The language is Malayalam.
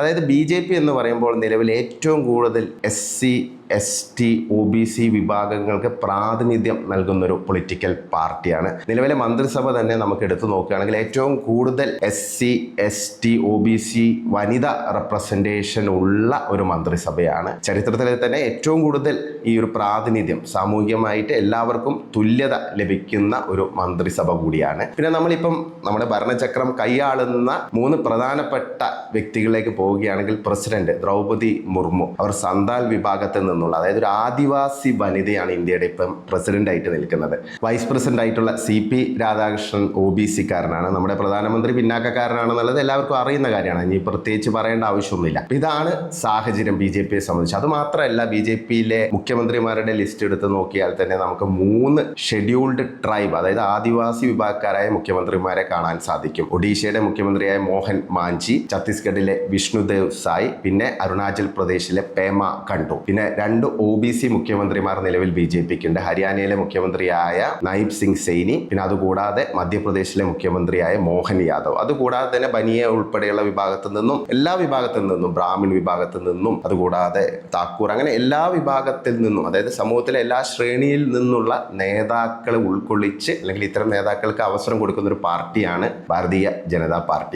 അതായത് ബി ജെ പി എന്ന് പറയുമ്പോൾ നിലവിൽ ഏറ്റവും കൂടുതൽ S C S T O B C വിഭാഗങ്ങൾക്ക് പ്രാതിനിധ്യം നൽകുന്നൊരു പൊളിറ്റിക്കൽ പാർട്ടിയാണ്. നിലവിലെ മന്ത്രിസഭ തന്നെ നമുക്ക് എടുത്തു നോക്കുകയാണെങ്കിൽ ഏറ്റവും കൂടുതൽ S C S T O B C വനിത റെപ്രസെന്റേഷൻ ഉള്ള ഒരു മന്ത്രിസഭയാണ്. ചരിത്രത്തിലെ തന്നെ ഏറ്റവും കൂടുതൽ ഈ ഒരു പ്രാതിനിധ്യം സാമൂഹികമായിട്ട് എല്ലാവർക്കും തുല്യത ലഭിക്കുന്ന ഒരു മന്ത്രിസഭ കൂടിയാണ്. പിന്നെ നമ്മളിപ്പം നമ്മുടെ ഭരണചക്രം കൈയാളുന്ന മൂന്ന് പ്രധാനപ്പെട്ട വ്യക്തികളിലേക്ക് പോവുകയാണെങ്കിൽ പ്രസിഡന്റ് ദ്രൗപതി മുർമു അവർ സന്താൽ വിഭാഗത്തിൽ നിന്നുള്ള അതായത് ഒരു ആദിവാസി വനിതയാണ് ഇന്ത്യയുടെ ഇപ്പം പ്രസിഡന്റ് ആയിട്ട് നിൽക്കുന്നത്. വൈസ് പ്രസിഡന്റ് ആയിട്ടുള്ള C P Radhakrishnan O B സിക്കാരനാണ്. നമ്മുടെ പ്രധാനമന്ത്രി പിന്നാക്കക്കാരനാണെന്നുള്ളത് എല്ലാവർക്കും അറിയുന്ന കാര്യമാണ്. ഇനി പ്രത്യേകിച്ച് പറയേണ്ട ആവശ്യമൊന്നുമില്ല. ഇതാണ് സാഹചര്യം ബി ജെ പിയെ സംബന്ധിച്ച്. അത് മാത്രമല്ല ബി ജെ പിയിലെ മുഖ്യമന്ത്രിമാരുടെ ലിസ്റ്റ് എടുത്ത് നോക്കിയാൽ തന്നെ നമുക്ക് മൂന്ന് ഷെഡ്യൂൾഡ് ട്രൈബ് അതായത് ആദിവാസി വിഭാഗക്കാരായ മുഖ്യമന്ത്രിമാരെ കാണാൻ സാധിക്കും. ഒഡീഷയുടെ മുഖ്യമന്ത്രിയായ മോഹൻ മാഞ്ചി ഛത്തീസ്ഗഡിലെ വിഷ്ണുദേവ് സായ് പിന്നെ അരുണാചൽ പ്രദേശിലെ പേമ കണ്ടു. പിന്നെ രണ്ട് ഒ ബി സി മുഖ്യമന്ത്രിമാർ നിലവിൽ ബി ജെ പിക്ക് ഉണ്ട് ഹരിയാനയിലെ മുഖ്യമന്ത്രിയായ നൈബ് സിംഗ് സൈനി പിന്നെ അതുകൂടാതെ മധ്യപ്രദേശിലെ മുഖ്യമന്ത്രിയായ മോഹൻ യാദവ്. അതുകൂടാതെ തന്നെ ബനിയ ഉൾപ്പെടെയുള്ള വിഭാഗത്തിൽ നിന്നും എല്ലാ വിഭാഗത്തിൽ നിന്നും ബ്രാഹ്മിൺ വിഭാഗത്തിൽ നിന്നും അതുകൂടാതെ താക്കൂർ അങ്ങനെ എല്ലാ വിഭാഗത്തിൽ നിന്നും അതായത് സമൂഹത്തിലെ എല്ലാ ശ്രേണിയിൽ നിന്നുള്ള നേതാക്കളെ ഉൾക്കൊള്ളിച്ച് അല്ലെങ്കിൽ ഇത്തരം നേതാക്കൾക്ക് അവസരം കൊടുക്കുന്ന ഒരു പാർട്ടിയാണ് ഭാരതീയ ജനതാ പാർട്ടി.